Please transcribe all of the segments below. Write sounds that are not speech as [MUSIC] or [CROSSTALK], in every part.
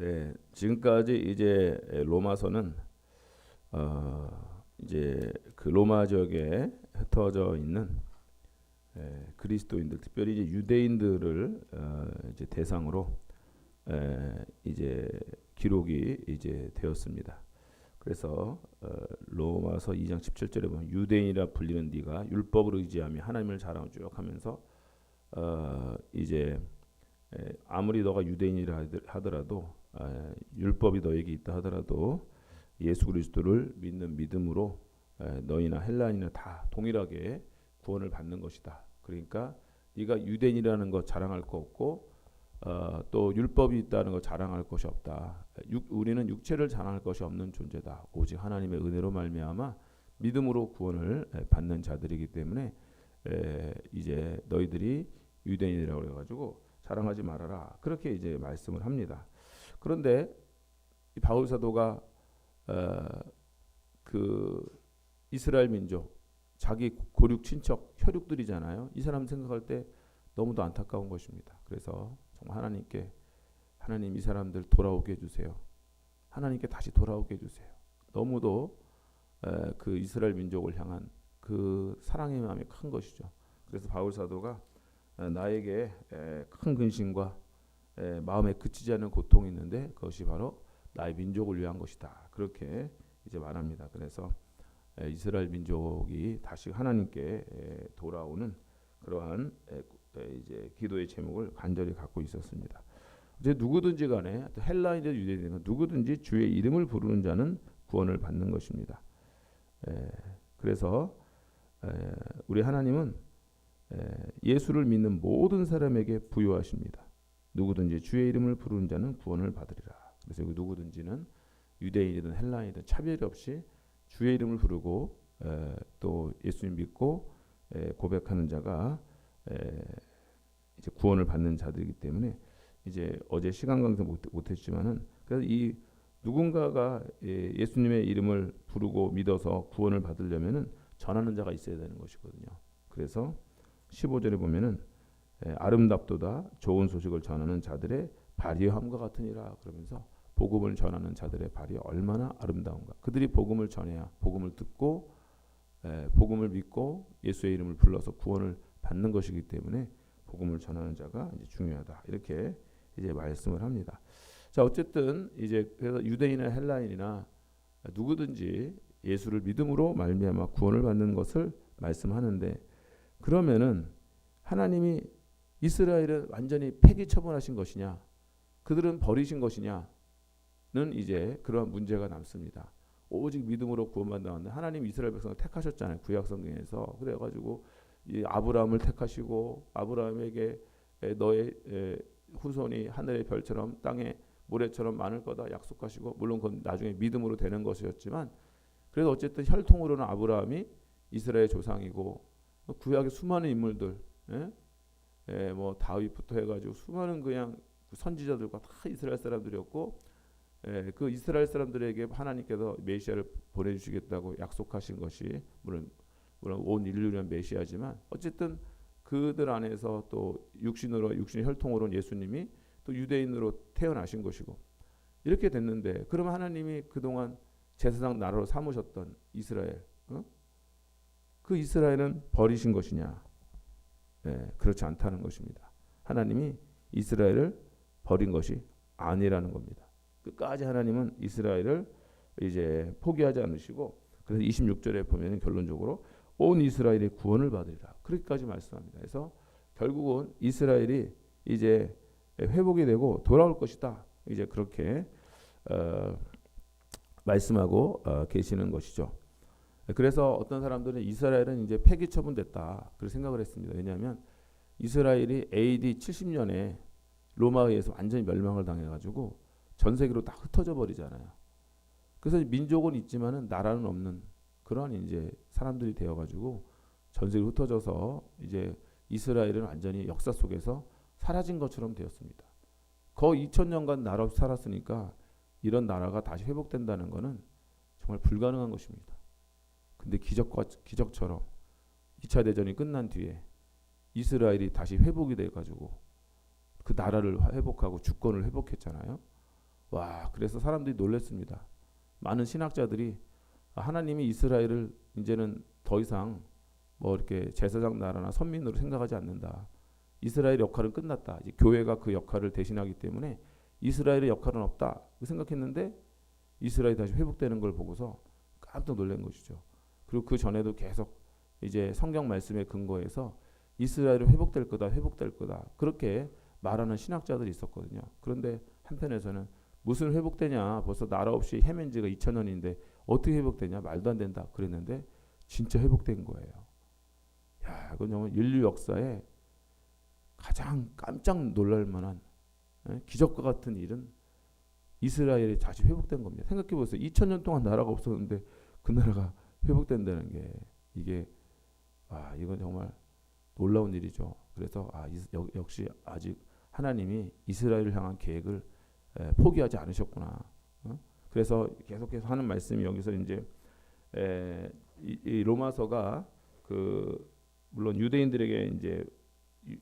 네, 지금까지 이제 로마서는 어, 이제 그 로마 지역에 흩어져 있는 에, 그리스도인들, 특별히 이제 유대인들을 어, 이제 대상으로 에, 이제 기록이 이제 되었습니다. 그래서 어, 로마서 2장 17절에 보면 유대인이라 불리는 네가 율법을 의지하며 하나님을 자랑을 쭉 하면서 어, 이제 에, 아무리 너가 유대인이라 하더라도 에, 율법이 너에게 있다 하더라도 예수 그리스도를 믿는 믿음으로 에, 너희나 헬라인이나 다 동일하게 구원을 받는 것이다. 그러니까 네가 유대인이라는 것 자랑할 거 없고 어, 또 율법이 있다는 것 자랑할 것이 없다. 육, 우리는 육체를 자랑할 것이 없는 존재다. 오직 하나님의 은혜로 말미암아 믿음으로 구원을 받는 자들이기 때문에 에, 이제 너희들이 유대인이라고 해가지고 자랑하지 말아라. 그렇게 이제 말씀을 합니다. 그런데 이 바울 사도가 어, 그 이스라엘 민족 자기 고륙 친척 혈육들이잖아요. 이 사람 생각할 때 너무도 안타까운 것입니다. 그래서 정말 하나님께 하나님 이 사람들 돌아오게 해주세요. 하나님께 다시 돌아오게 해주세요. 너무도 에, 그 이스라엘 민족을 향한 그 사랑의 마음이 큰 것이죠. 그래서 바울 사도가 나에게 에, 큰 근심과 에, 마음에 그치지 않는 고통이 있는데 그것이 바로 나의 민족을 위한 것이다. 그렇게 이제 말합니다. 그래서 에, 이스라엘 민족이 다시 하나님께 에, 돌아오는 그러한 에, 이제 기도의 제목을 간절히 갖고 있었습니다. 이제 누구든지 간에 헬라인이든 유대인이든 누구든지 주의 이름을 부르는 자는 구원을 받는 것입니다. 에, 그래서 에, 우리 하나님은 에, 예수를 믿는 모든 사람에게 부여하십니다. 누구든지 주의 이름을 부르는 자는 구원을 받으리라. 그래서 그 누구든지는 유대인이든 헬라인이든 차별 없이 주의 이름을 부르고 에, 또 예수님 믿고 에, 고백하는 자가 에, 이제 구원을 받는 자들이기 때문에 이제 어제 시간 못, 못했지만은 그래서 이 누군가가 예, 예수님의 이름을 부르고 믿어서 구원을 받으려면은 전하는 자가 있어야 되는 것이거든요. 그래서 15절에 보면은 예, 아름답도다 좋은 소식을 전하는 자들의 발휘함과 같으니라 그러면서 복음을 전하는 자들의 발이 얼마나 아름다운가. 그들이 복음을 전해야 복음을 듣고 에, 예, 복음을 믿고 예수의 이름을 불러서 구원을 받는 것이기 때문에 복음을 전하는 자가 이제 중요하다. 이렇게 이제 말씀을 합니다. 자, 어쨌든 이제 그래서 유대인이나 헬라인이나 누구든지 예수를 믿음으로 말미암아 구원을 받는 것을 말씀하는데 그러면은 하나님이 이스라엘을 완전히 폐기 처분하신 것이냐? 그들은 버리신 것이냐는 이제 그런 문제가 남습니다. 오직 믿음으로 구원받는 하나님 이스라엘 백성을 택하셨잖아요. 구약 성경에서 그래가지고 이 아브라함을 택하시고 아브라함에게 너의 후손이 하늘의 별처럼 땅의 모래처럼 많을 거다 약속하시고 물론 그건 나중에 믿음으로 되는 것이었지만 그래도 어쨌든 혈통으로는 아브라함이 이스라엘 조상이고 구약의 수많은 인물들 예? 예, 뭐 다윗부터 해가지고 수많은 그냥 선지자들과 다 이스라엘 사람들이었고 예, 그 이스라엘 사람들에게 하나님께서 메시아를 보내주시겠다고 약속하신 것이 물론 물론 온 인류를 메시아지만 어쨌든 그들 안에서 또 육신으로 육신의 혈통으로 예수님이 또 유대인으로 태어나신 것이고 이렇게 됐는데 그러면 하나님이 그동안 제사장 나라로 삼으셨던 이스라엘 어? 그 이스라엘은 버리신 것이냐? 네, 그렇지 않다는 것입니다. 하나님이 이스라엘을 버린 것이 아니라는 겁니다. 끝까지 하나님은 이스라엘을 이제 포기하지 않으시고 그래서 26절에 보면 결론적으로 온 이스라엘이 구원을 받으리라. 그렇게까지 말씀합니다. 그래서 결국은 이스라엘이 이제 회복이 되고 돌아올 것이다. 이제 그렇게 어, 말씀하고 어, 계시는 것이죠. 그래서 어떤 사람들은 이스라엘은 이제 폐기 처분됐다. 그렇게 생각을 했습니다. 왜냐하면 이스라엘이 AD 70년에 로마에 의해서 완전히 멸망을 당해가지고 전 세계로 다 흩어져 버리잖아요. 그래서 민족은 있지만은 나라는 없는 그런 이제 사람들이 되어가지고 전 세계로 흩어져서 이제 이스라엘은 완전히 역사 속에서 사라진 것처럼 되었습니다. 거의 2000년간 나라 없이 살았으니까 이런 나라가 다시 회복된다는 것은 정말 불가능한 것입니다. 근데 기적과 기적처럼 2차 대전이 끝난 뒤에 이스라엘이 다시 회복이 돼 가지고 그 나라를 회복하고 주권을 회복했잖아요. 와 그래서 사람들이 놀랐습니다. 많은 신학자들이 아, 하나님이 이스라엘을 이제는 더 이상 뭐 이렇게 제사장 나라나 선민으로 생각하지 않는다. 이스라엘 역할은 끝났다. 이제 교회가 그 역할을 대신하기 때문에 이스라엘의 역할은 없다. 그 생각했는데 이스라엘이 다시 회복되는 걸 보고서 깜짝 놀란 것이죠. 그리고 그 전에도 계속 이제 성경 말씀에 근거해서 이스라엘은 회복될 거다, 회복될 거다. 그렇게 말하는 신학자들이 있었거든요. 그런데 한편에서는 무슨 회복되냐? 벌써 나라 없이 헤맨 지가 2000년인데 어떻게 회복되냐? 말도 안 된다. 그랬는데 진짜 회복된 거예요. 야, 이건 정말 인류 역사에 가장 깜짝 놀랄 만한 예? 기적과 같은 일은 이스라엘이 다시 회복된 겁니다. 생각해 보세요. 2000년 동안 나라가 없었는데 그 나라가 회복된다는 게 이게 와, 이건 정말 놀라운 일이죠. 그래서 아, 역시 아직 하나님이 이스라엘을 향한 계획을 에, 포기하지 않으셨구나. 어? 그래서 계속해서 하는 말씀이 여기서 이제 에, 이, 이 로마서가 그 물론 유대인들에게 이제 유,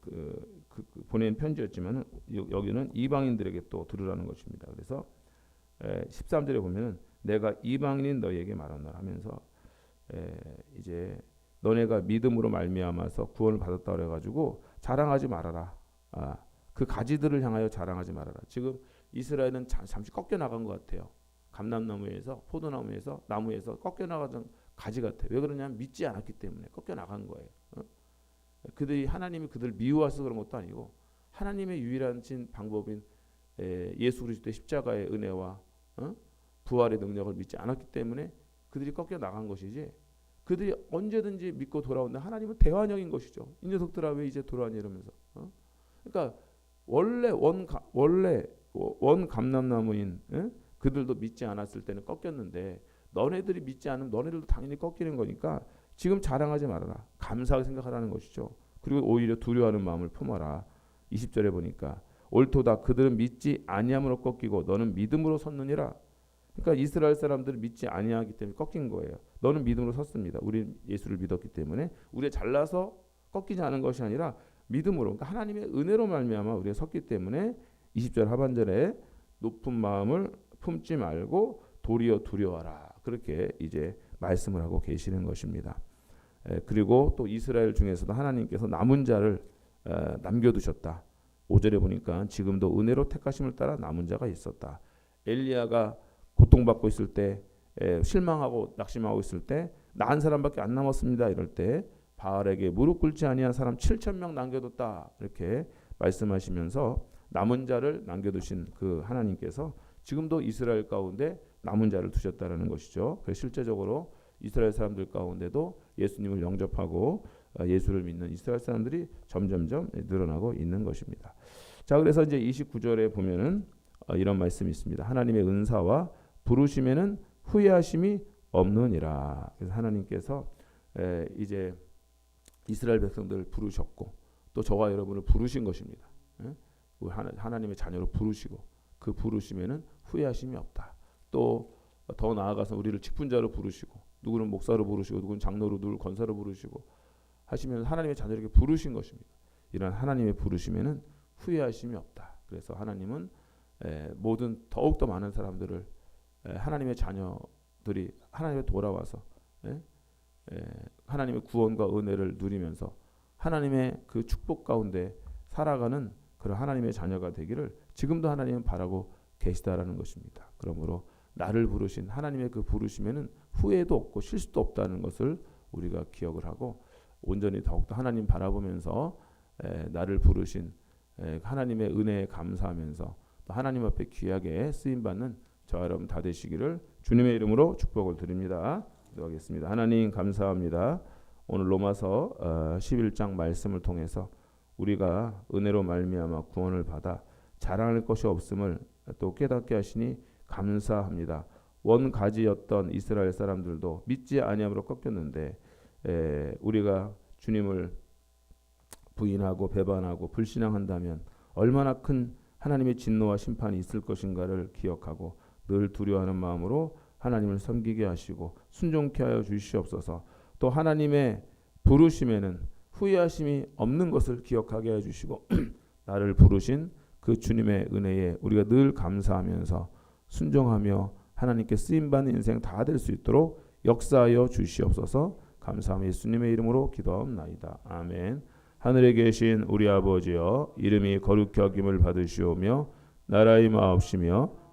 그, 그, 그 보낸 편지였지만 여기는 이방인들에게 또 들으라는 것입니다. 그래서 에, 13절에 보면은 내가 이방인인 너에게 말하노라 하면서 에, 이제 너네가 믿음으로 말미암아서 구원을 받았다 그래 가지고 자랑하지 말아라. 아, 그 가지들을 향하여 자랑하지 말아라. 지금 이스라엘은 자, 잠시 꺾여 나간 것 같아요. 감람나무에서 포도나무에서 나무에서 꺾여 나가던 가지 같아요. 왜 그러냐면 믿지 않았기 때문에 꺾여 나간 거예요. 어? 그들이 하나님이 그들 미워해서 그런 것도 아니고 하나님의 유일한 진 방법인 에, 예수 그리스도의 십자가의 은혜와 어? 부활의 능력을 믿지 않았기 때문에 그들이 꺾여 나간 것이지 그들이 언제든지 믿고 돌아온다 하나님은 대환영인 것이죠. 이 녀석들아 왜 이제 돌아왔냐 이러면서. 어? 그러니까 원래 원 원래 원 감람나무인 에? 그들도 믿지 않았을 때는 꺾였는데 너네들이 믿지 않으면 너네들도 당연히 꺾이는 거니까 지금 자랑하지 말아라. 감사하게 생각하라는 것이죠. 그리고 오히려 두려워하는 마음을 품어라. 20절에 보니까 옳도다 그들은 믿지 아니함으로 꺾이고 너는 믿음으로 섰느니라. 그러니까 이스라엘 사람들은 믿지 아니하기 때문에 꺾인 거예요. 너는 믿음으로 섰습니다. 우리 예수를 믿었기 때문에 우리가 잘나서 꺾이지 않은 것이 아니라 믿음으로 그러니까 하나님의 은혜로 말미암아 우리가 섰기 때문에 20절 하반절에 높은 마음을 품지 말고 도리어 두려워라. 그렇게 이제 말씀을 하고 계시는 것입니다. 에, 그리고 또 이스라엘 중에서도 하나님께서 남은 자를 에, 남겨두셨다. 5절에 보니까 지금도 은혜로 택하심을 따라 남은 자가 있었다. 엘리야가 고통받고 있을 때 에, 실망하고 낙심하고 있을 때 나한 사람밖에 안 남았습니다. 이럴 때 바알에게 무릎 꿇지 아니한 사람 7천 명 남겨뒀다. 이렇게 말씀하시면서 남은 자를 남겨두신 그 하나님께서 지금도 이스라엘 가운데 남은 자를 두셨다라는 것이죠. 그래서 실제적으로 이스라엘 사람들 가운데도 예수님을 영접하고 어, 예수를 믿는 이스라엘 사람들이 점점점 늘어나고 있는 것입니다. 자, 그래서 이제 29절에 보면은 어, 이런 말씀이 있습니다. 하나님의 은사와 부르심에는 후회하심이 없느니라. 그래서 하나님께서 이제 이스라엘 백성들을 부르셨고 또 저와 여러분을 부르신 것입니다. 하나님의 자녀로 부르시고 그 부르심에는 후회하심이 없다. 또 더 나아가서 우리를 직분자로 부르시고 누구는 목사로 부르시고 누구는 장로로 누구는 권사로 부르시고 하시면 하나님의 자녀에게 부르신 것입니다. 이런 하나님의 부르심에는 후회하심이 없다. 그래서 하나님은 에, 모든 더욱 더 많은 사람들을 에, 하나님의 자녀들이 하나님에 돌아와서 에, 하나님의 구원과 은혜를 누리면서 하나님의 그 축복 가운데 살아가는 그런 하나님의 자녀가 되기를 지금도 하나님은 바라고 계시다라는 것입니다. 그러므로 나를 부르신 하나님의 그 부르심에는 후회도 없고 실수도 없다는 것을 우리가 기억을 하고 온전히 더욱더 하나님 바라보면서 에, 나를 부르신 에, 하나님의 은혜에 감사하면서 또 하나님 앞에 귀하게 쓰임 받는 저 여러분 다 되시기를 주님의 이름으로 축복을 드립니다. 기도하겠습니다. 하나님 감사합니다. 오늘 로마서 어, 11장 말씀을 통해서 우리가 은혜로 말미암아 구원을 받아 자랑할 것이 없음을 또 깨닫게 하시니 감사합니다. 원 가지였던 이스라엘 사람들도 믿지 아니함으로 꺾였는데 에, 우리가 주님을 부인하고 배반하고 불신앙한다면 얼마나 큰 하나님의 진노와 심판이 있을 것인가를 기억하고 늘 두려워하는 마음으로 하나님을 섬기게 하시고 순종케 하여 주시옵소서. 또 하나님의 부르심에는 후회하심이 없는 것을 기억하게 해 주시고 [CLEARS THROAT] 나를 부르신 그그 주님의 은혜에 우리가 늘 감사하면서 순종하며 하나님께 쓰임 받는 인생 다 될 수 있도록 역사하여 주시옵소서. 감사함 예수님의 이름으로 기도하옵나이다. 아멘. 하늘에 계신 우리 아버지여 이름이 거룩히 여김을 받으시오며 나라의 마옵시며